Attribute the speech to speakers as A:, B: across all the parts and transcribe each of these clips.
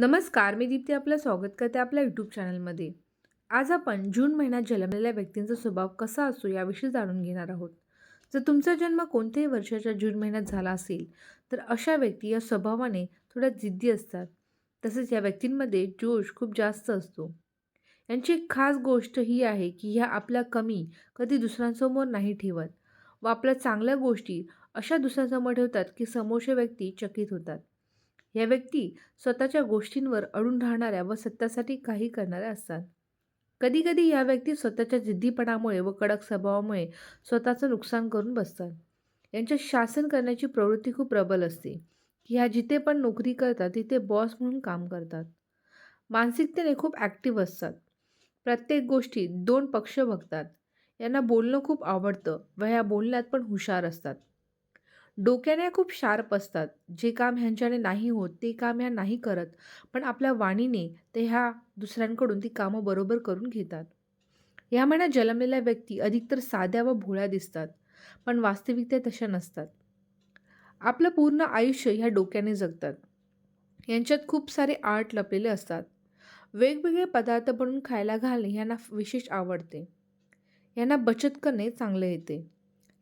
A: नमस्कार मी दीप्ती आपलं स्वागत करते आपल्या यूट्यूब चॅनलमध्ये आज आपण जून महिन्यात जन्मलेल्या व्यक्तींचा स्वभाव कसा असतो याविषयी जाणून घेणार आहोत. जर तुमचा जन्म कोणत्याही वर्षाच्या जून महिन्यात झाला असेल तर अशा व्यक्ती या स्वभावाने थोड्या जिद्दी असतात. तसेच या व्यक्तींमध्ये जोश खूप जास्त असतो. यांची एक खास गोष्ट ही आहे की ह्या आपल्या कमी कधी दुसऱ्यांसमोर नाही ठेवत व आपल्या चांगल्या गोष्टी अशा दुसऱ्यांसमोर ठेवतात की समोरच्या व्यक्ती चकित होतात. या व्यक्ती स्वतःच्या गोष्टींवर अडून राहणाऱ्या व सत्यासाठी काही करणाऱ्या असतात. कधीकधी या व्यक्ती स्वतःच्या जिद्दीपणामुळे व कडक स्वभावामुळे स्वतःचं नुकसान करून बसतात. यांच्या शासन करण्याची प्रवृत्ती खूप प्रबल असते. ह्या जिथे पण नोकरी करतात तिथे बॉस म्हणून काम करतात. मानसिकतेने खूप ॲक्टिव्ह असतात. प्रत्येक गोष्टीत दोन पक्ष बघतात. यांना बोलणं खूप आवडतं व ह्या बोलण्यात पण हुशार असतात. डोक्याने खूप शार्प असतात. जे काम ह्यांच्याने नाही होत ते काम ह्या नाही करत. पण आपल्या वाणीने ते ह्या दुसऱ्यांकडून ती कामं बरोबर करून घेतात. ह्या महिन्यात जन्मलेल्या व्यक्ती अधिकतर साध्या व भोळ्या दिसतात पण वास्तविकता तशा नसतात. आपलं पूर्ण आयुष्य ह्या डोक्याने जगतात. यांच्यात खूप सारे आर्ट लपलेले असतात. वेगवेगळे पदार्थ बनवून खायला घालणे यांना विशेष आवडते. यांना बचत करणे चांगले येते.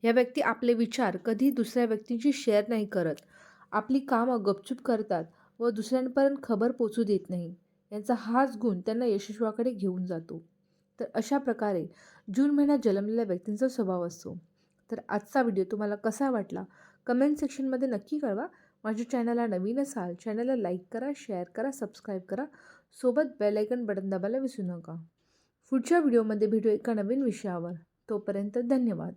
A: या व्यक्ती आपले विचार कधी दुसऱ्या व्यक्तींशी शेअर नाही करत. आपली कामं गपचूप करतात व दुसऱ्यांपर्यंत खबर पोचू देत नाही. यांचा हाच गुण त्यांना यशस्वाकडे घेऊन जातो. तर अशा प्रकारे जून महिन्यात जन्मलेल्या व्यक्तींचा स्वभाव असतो. तर आजचा व्हिडिओ तुम्हाला कसा वाटला? कमेंट सेक्शनमध्ये नक्की कळवा. माझ्या चॅनलला नवीन असाल चॅनलला लाईक करा शेअर करा सबस्क्राईब करा. सोबत बेलायकन बटन दाबायला विसरू नका. पुढच्या व्हिडिओमध्ये भेटू एका नवीन विषयावर. तोपर्यंत धन्यवाद.